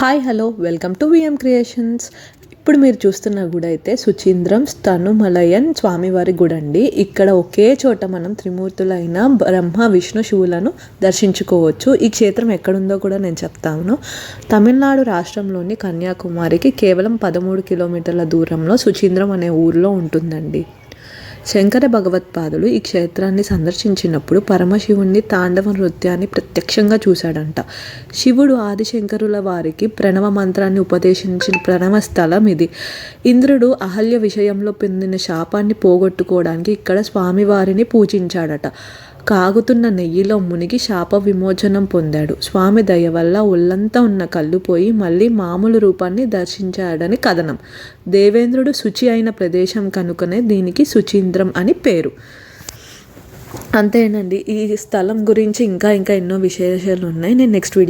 Hi hello welcome to VM creations ఇప్పుడు మీరు చూస్తున్న గుడి అయితే సుచీంద్రం స్తనుమలయన్ స్వామివారి గుడి అండి. ఇక్కడ ఒకే చోట మనం త్రిమూర్తులైన బ్రహ్మ విష్ణు శివులను దర్శించుకోవచ్చు. ఈ క్షేత్రం ఎక్కడుందో కూడా నేను చెప్తాను. తమిళనాడు రాష్ట్రంలోని కన్యాకుమారికి కేవలం పదమూడు కిలోమీటర్ల దూరంలో సుచీంద్రం అనే ఊరిలో ఉంటుందండి. శంకర భగవత్పాదులు ఈ క్షేత్రాన్ని సందర్శించినప్పుడు పరమశివుణ్ణి తాండవ నృత్యాన్ని ప్రత్యక్షంగా చూశాడంట. శివుడు ఆదిశంకరుల వారికి ప్రణవ మంత్రాన్ని ఉపదేశించిన ప్రణవ స్థలం ఇది. ఇంద్రుడు అహల్య విషయంలో పొందిన శాపాన్ని పోగొట్టుకోవడానికి ఇక్కడ స్వామివారిని పూజించాడట. కాగుతున్న నెయ్యిలో మునిగి శాప విమోచనం పొందాడు. స్వామి దయ వల్ల ఒళ్ళంతా ఉన్న కళ్ళు పోయి మళ్ళీ మామూలు రూపాన్ని దర్శించాడని కథనం. దేవేంద్రుడు శుచి అయిన ప్రదేశం కనుకనే దీనికి సుచీంద్రం అని పేరు. అంతేనండి. ఈ స్థలం గురించి ఇంకా ఇంకా ఎన్నో విశేషాలు ఉన్నాయి నేను నెక్స్ట్ వీడియో